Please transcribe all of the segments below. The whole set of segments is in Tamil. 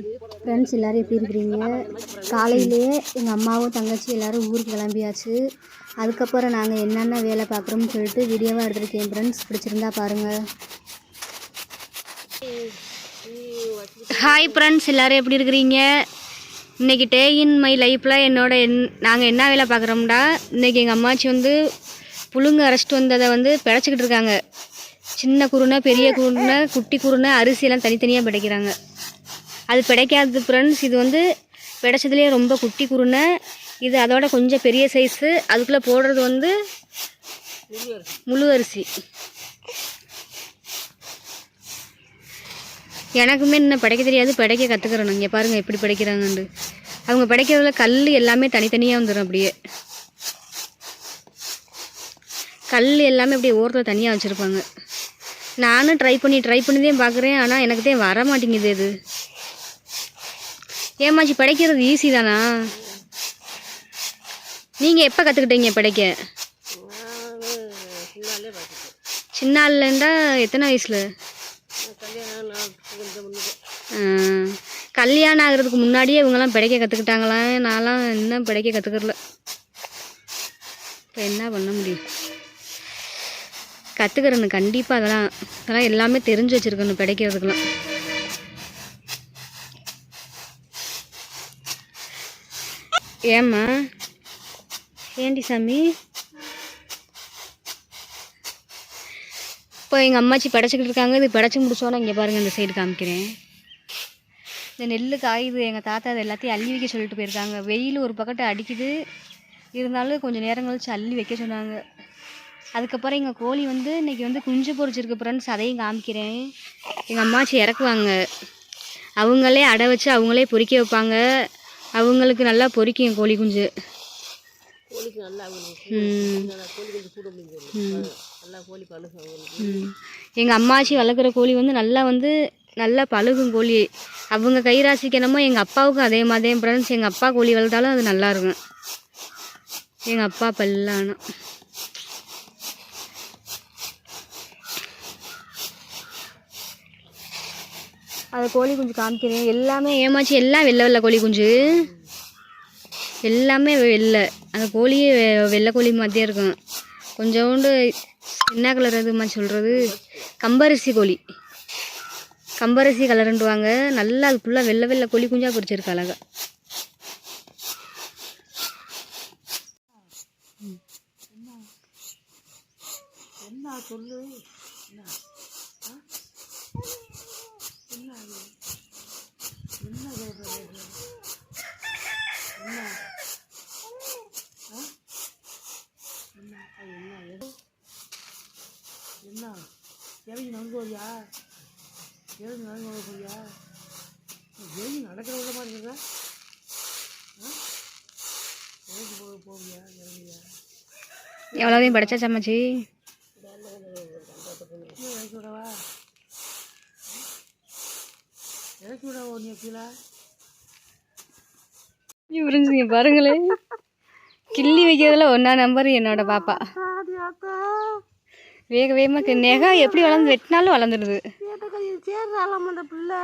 ஃப்ரெண்ட்ஸ் எல்லோரும் எப்படி இருக்கிறீங்க? காலையிலேயே எங்கள் அம்மாவும் தங்கச்சி எல்லோரும் ஊருக்கு கிளம்பியாச்சு. அதுக்கப்புறம் நாங்கள் என்னென்ன வேலை பார்க்குறோம்னு சொல்லிட்டு வீடியோவாக எடுத்துருக்கேன் ஃப்ரெண்ட்ஸ் பிடிச்சிருந்தா பாருங்கள் ஹாய் ஃப்ரெண்ட்ஸ் எல்லோரும் எப்படி இருக்கிறீங்க? இன்றைக்கி டே இன் மை லைஃப்பில் என்னோட என் நாங்கள் என்ன வேலை பார்க்குறோம்டா? இன்றைக்கி எங்கள் அம்மாச்சி வந்து புழுங்க அரைச்சிட்டு வந்ததை வந்து பிழைச்சிக்கிட்டு இருக்காங்க. சின்ன குருணை பெரிய குருணை குட்டி குருணை அரிசியெல்லாம் தனித்தனியாக பிடைக்கிறாங்க. அது கிடைக்காது ஃப்ரெண்ட்ஸ் இது வந்து பிடைச்சதுலேயே ரொம்ப குட்டி குருணை. இது அதோட கொஞ்சம் பெரிய சைஸு அதுக்குள்ளே போடுறது வந்து முழு அரிசி. எனக்குமே இன்னும் படைக்க தெரியாது. படைக்க கற்றுக்குறேன் இங்கே பாருங்கள் எப்படி படைக்கிறாங்கன்னு அவங்க படைக்கிறதுல கல் எல்லாமே தனித்தனியாக வந்துடும் அப்படியே. கல் எல்லாமே அப்படியே ஓரத்தில் தனியாக வச்சுருப்பாங்க. நானும் ட்ரை பண்ணி ட்ரை பண்ணி தான் பார்க்குறேன் ஆனால் எனக்கு தான் வர மாட்டேங்குது இது. ஏமாச்சி படைக்கிறது ஈஸி தானா? நீங்கள் எப்போ கற்றுக்கிட்டீங்க படைக்க? சின்ன ஆள்லேண்டா எத்தனை வயசில்? கல்யாணம் ஆகிறதுக்கு முன்னாடியே இவங்கெல்லாம் பிடைக்க கற்றுக்கிட்டாங்களா நான்லாம் இன்னும் பிடைக்க கற்றுக்கறல இப்போ என்ன பண்ண முடியும்? கற்றுக்கிறேன்னு கண்டிப்பாக அதெல்லாம் அதெல்லாம் எல்லாமே தெரிஞ்சு வச்சுருக்கணும் பிடைக்கிறதுக்கெல்லாம். ஏம்மா? ஏண்டி சாமி? இப்போ எங்கள் அம்மாச்சி படைச்சிக்கிட்டு இருக்காங்க. இது படைச்சி முடிச்சோன்னே இங்கே பாருங்கள் இந்த சைடு காமிக்கிறேன். இந்த நெல் காயுது எங்கள் தாத்தா அது எல்லாத்தையும் அள்ளி வைக்க சொல்லிட்டு போயிருக்காங்க. வெயில் ஒரு பக்கத்து அடிக்குது. இருந்தாலும் கொஞ்சம் நேரம் கழிச்சு அள்ளி வைக்க சொன்னாங்க. அதுக்கப்புறம் எங்கள் கோழி வந்து இன்றைக்கி வந்து குஞ்சு பொரிச்சிருக்கு ஃப்ரெண்ட்ஸ் அதையும் காமிக்கிறேன். எங்கள் அம்மாச்சி இறக்குவாங்க. அவங்களே அடை வச்சு அவங்களே பொறிக்க வைப்பாங்க. அவங்களுக்கு நல்லா பொரிக்கும் கோழி குஞ்சு. கோழிக்கு நல்லா நல்லா கோழி பழுகும் எங்கள் அம்மாச்சி வளர்க்குற கோழி வந்து நல்லா வந்து நல்லா பழுகும் கோழி. அவங்க கைராசிக்கு என்னமோ எங்கள் அப்பாவுக்கும் அதே மாதிரி ஃப்ரெண்ட்ஸ் எங்கள் அப்பா கோழி வளர்த்தாலும் அது நல்லா இருக்கும். எங்கள் அப்பா பல்லானா. அதை கோழி குஞ்சு காமிக்கிறேன். எல்லாமே ஏமாச்சி. எல்லாம் வெள்ளை வெள்ளை கோழி குஞ்சு. எல்லாமே வெள்ளை. அந்த கோழியே வெள்ளை கோழி மாதிரியே இருக்கும். கொஞ்சோண்டு என்ன கலர் அதுமா சொல்கிறது கம்பரிசி கோழி. கம்பரிசி கலருண்டுவாங்க நல்லா அது ஃபுல்லாக வெள்ளை வெள்ளை கோழி குஞ்சாக பொரிச்சிருக்கு அழகாக என்ன சொல்லு என்ன ஆ? என்ன அது? என்ன சொல்றது இது? என்ன ஆ? என்ன அது என்ன எது? என்ன எவங்க நடந்து போறியா எவங்க நடந்து வர போறியா எவங்க நடக்கிற விட மாதிரி இருக்க ஆ? எவங்க போக போவியா இறங்குவியா? எவ்வளோதையும் படிச்சா சமைச்சி? இறக்கி விடவா? இறக்கி விடவா நீ கீழே? புரிஞ்சுங்க பாருங்களே கிள்ளி வைக்கிறதுல ஒன்றா நம்பர் என்னோட பாப்பா. வேக வேகமாக நெகா எப்படி வளர்ந்து வெட்டினாலும் வளர்ந்துடுது சேர்றாளாம் அந்த பிள்ளை.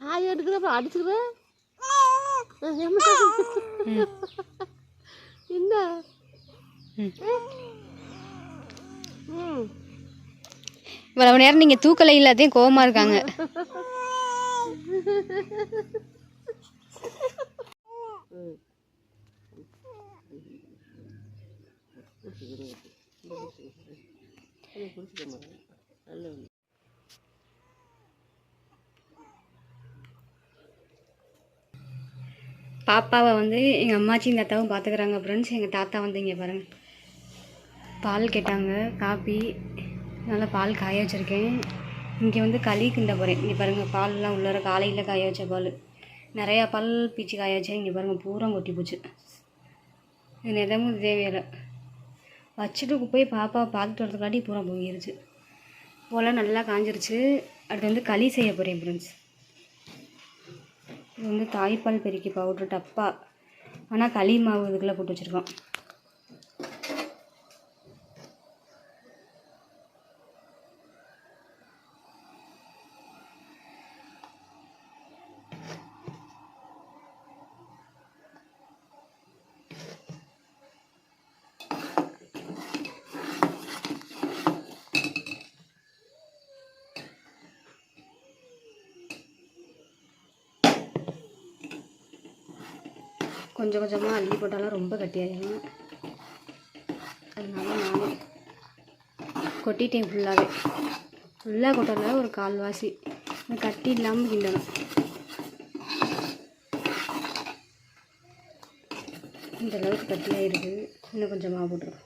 ஆய் எடுக்கிறப்ப அடிச்சுக்கிறேன் என்ன ம். இவ்வளவு நேரம் நீங்கள் தூக்கலை இல்லாதையும் கோபமாக இருக்காங்க. பாப்பாவை வந்து எங்கள் அம்மாச்சி எங்கள் அத்தாவும் பார்த்துக்கிறாங்க ஃப்ரெண்ட்ஸ் எங்கள் தாத்தா வந்து இங்கே பாருங்கள் பால் கேட்டாங்க காப்பி நல்லா பால் காய வச்சுருக்கேன். இங்கே வந்து களி கிண்ட போகிறேன் இங்கே பாருங்கள் பால்லாம் உள்ளார காலையில் காய வச்ச பால். நிறையா பால் பீச்சு காய வச்சேன் இங்கே பாருங்கள் பூரா கொட்டி போச்சு. இது நிதமும் தேவையில்லை. வச்சுட்டு போய் பாப்பா பார்த்துட்டு வரதுக்காட்டி பூரா போயிருச்சு போல் நல்லா காஞ்சிருச்சு. அடுத்து வந்து களி செய்ய போகிறேன் ஃப்ரெண்ட்ஸ் இது வந்து தாய்ப்பால் பெருக்கி பவுட்ரு டப்பா. ஆனால் களி மாவு இதுக்குள்ளே போட்டு வச்சுருக்கோம். கொஞ்சம் கொஞ்சமாக அள்ளி போட்டாலும் ரொம்ப கட்டியாயிடும் அதனால நானே கொட்டிட்டேன் ஃபுல்லாகவே ஃபுல்லாக கொட்டல ஒரு கால்வாசி. கட்டி இல்லாமல் கிண்டணும். இந்த அளவுக்கு கட்டியாக இருக்குது இன்னும் கொஞ்சமாக போட்டுருவோம்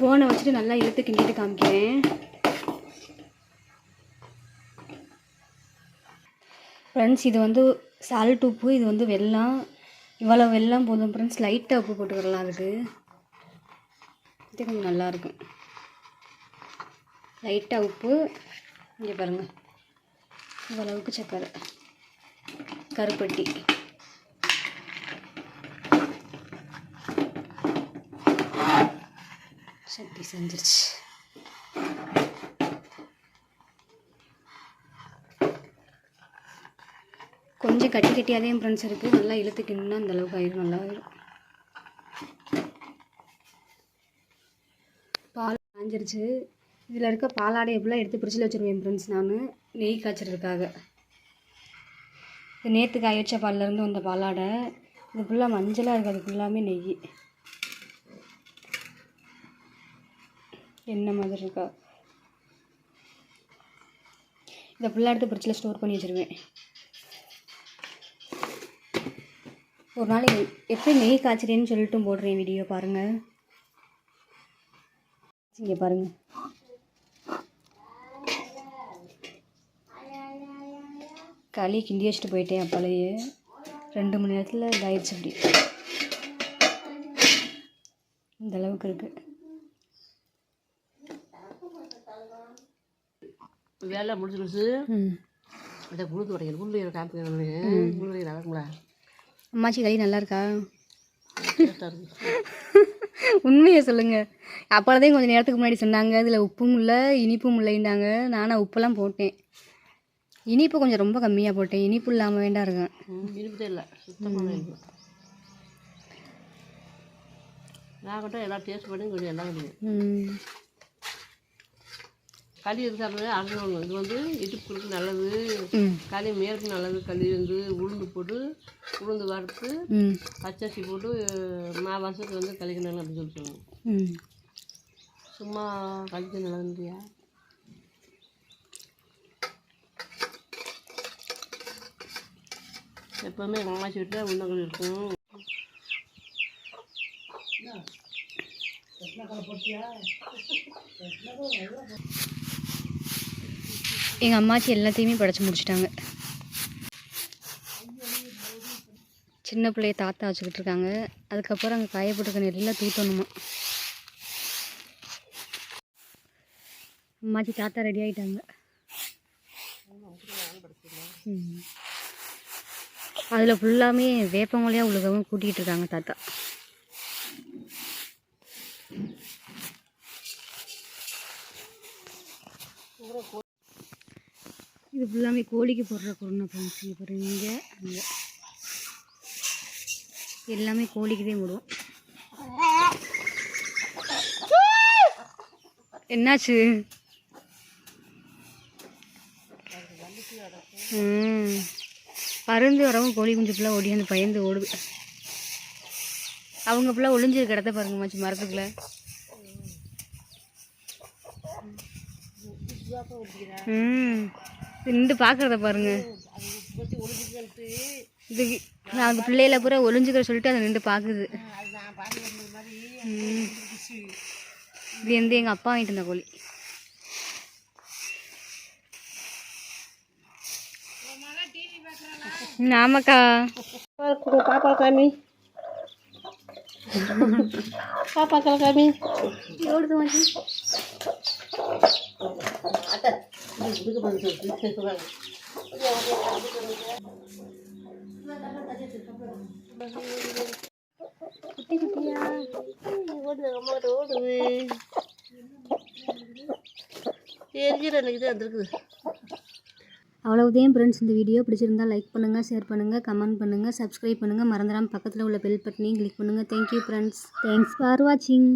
ஃபோனை வச்சுட்டு நல்லா இழுத்து கிண்டிட்டு காமிக்கிறேன். ஃப்ரெண்ட்ஸ் இது வந்து சால்ட் உப்பு இது வந்து வெள்ளம் இவ்வளோ வெள்ளம் போதும் ஃப்ரெண்ட்ஸ் லைட்டாக உப்பு போட்டுக்கிடலாம் அதுக்கு. இது கொஞ்சம் நல்லாயிருக்கும் லைட்டாக உப்பு. இங்கே பாருங்கள் இவ்வளவுக்கு சக்கரை. கருப்பட்டி. சட்டி செஞ்சிருச்சு. கொஞ்சம் கட்டி கட்டியாதே என் ஃப்ரெண்ட்ஸ் இருக்குது நல்லா இழுத்துக்கின்னா அந்த அளவுக்கு ஆயிரும் நல்லா ஆயிரும். பால் காஞ்சிருச்சு. இதில் இருக்க பாலாடை எப்படிலாம் எடுத்து பிரிச்சில் வச்சுருவேன் ஃப்ரெண்ட்ஸ் நான்? நெய் காய்ச்சறதுக்காக. இது நேற்று காய வச்ச பால்லேருந்து வந்த பாலாடை. இது ஃபுல்லாக மஞ்சளாக இருக்குது அது ஃபுல்லாமே நெய். என்ன மாதிரி இருக்கா? இதை ஃபுல்லாக எடுத்து ஃப்ரிட்ஜில் ஸ்டோர் பண்ணி வச்சுருவேன். ஒரு நாள் எப்படி நெய் காய்ச்சிறேன்னு சொல்லிட்டும் போடுறேன் வீடியோ பாருங்கள் இங்கே பாருங்கள் களி கிண்டி வச்சுட்டு போயிட்டேன் அப்போலையே. ரெண்டு மணி நேரத்தில் இதாயிடுச்சு அப்படி இந்த அளவுக்கு இருக்குது வேலை முடிஞ்சிருச்சு. ம். இதை உளுந்து உடைக்கணும் உளுந்து காமிக்கிறேன் உளுந்து நடக்கும்ல அம்மாச்சி களி நல்லா இருக்கா? உண்மையை சொல்லுங்கள் அப்போதான் கொஞ்சம் நேரத்துக்கு முன்னாடி சொன்னாங்க இதில் உப்பும் இல்லை இனிப்பும் இல்லைன்னாங்க. நானும் உப்பெல்லாம் போட்டேன். இனிப்பு கொஞ்சம் ரொம்ப கம்மியாக போட்டேன். இனிப்பு இல்லாமல் வேண்டாம் இருக்கேன். இனிப்பதே இல்லை. இனிப்பு. நான் எல்லாம் டேஸ்ட் பண்ணி கொஞ்சம் எல்லாம் களி எது சாப்பிட்றது அரைஞ்சோணும் இது வந்து இடுப்புக்கு நல்லது. ம். களி மேற்கு நல்லது. களி வந்து உளுந்து போட்டு உளுந்து வறுத்து ம். பச்சரிசி போட்டு மாவாசத்துக்கு வந்து களிக்கு நல்லா அப்படின்னு சொல்லி சொல்லுவோம் ம். சும்மா களிக்கு நல்லதுன்றியா? எப்போவுமே எங்கள் அம்மாச்சி வீட்டில் உளுந்தங்களி இருக்கும். எங்கள் அம்மாச்சி எல்லாத்தையுமே படைச்சி முடிச்சிட்டாங்க. சின்ன பிள்ளைய தாத்தா வச்சுக்கிட்டு இருக்காங்க. அதுக்கப்புறம் அங்கே காயப்பட்டுருக்க நெல்லாம் தூத்தணுமா. அம்மாச்சி தாத்தா ரெடி ஆகிட்டாங்க அதில் ஃபுல்லாமே வேப்பங்கொலையாக உழுகவும் கூட்டிகிட்டு இருக்காங்க தாத்தா. இது ஃபுல்லாமே கோழிக்கு போடுற குருணை ஃப்ரெண்ட்ஸ் இங்கே பாருங்க இங்கே அங்கே. எல்லாமே கோழிக்கு தான் போடுவோம். என்னாச்சு? பருந்து வரவும் கோழி குஞ்சு ஃபுல்லாக ஓடி அந்த பயந்து ஓடுது. அவங்க ஃபுல்லாக ஒளிஞ்சு கிடத்த பாருங்க மாச்சு மரத்துக்குள்ள. ம். நின்று பார்க்குறத பாருங்க. நான் அந்த பிள்ளையில பூரா ஒளிஞ்சுக்கிற சொல்லிட்டு அதை நின்று பார்க்குது. இது வந்து எங்கள் அப்பா வாங்கிட்டு இருந்த கோழி. ஆமாக்கா. பாப்பா காமி. பாப்பா காமி அவ்வளோ மாச்சி குட்டி குட்டியா ஓடுது அம்மா ஓடுது எரிஞ்சிட வந்துருக்குது அவ்வளவுதான் ஃப்ரெண்ட்ஸ் இந்த வீடியோ பிடிச்சிருந்தா லைக் பண்ணுங்கள் ஷேர் பண்ணுங்கள் கமெண்ட் பண்ணுங்கள் சப்ஸ்கிரைப் பண்ணுங்கள் மறந்துடாமல் பக்கத்தில் உள்ள பெல் பட்டனையும் கிளிக் பண்ணுங்கள் தேங்க்யூ ஃப்ரெண்ட்ஸ் தேங்க்ஸ் ஃபார் வாட்சிங்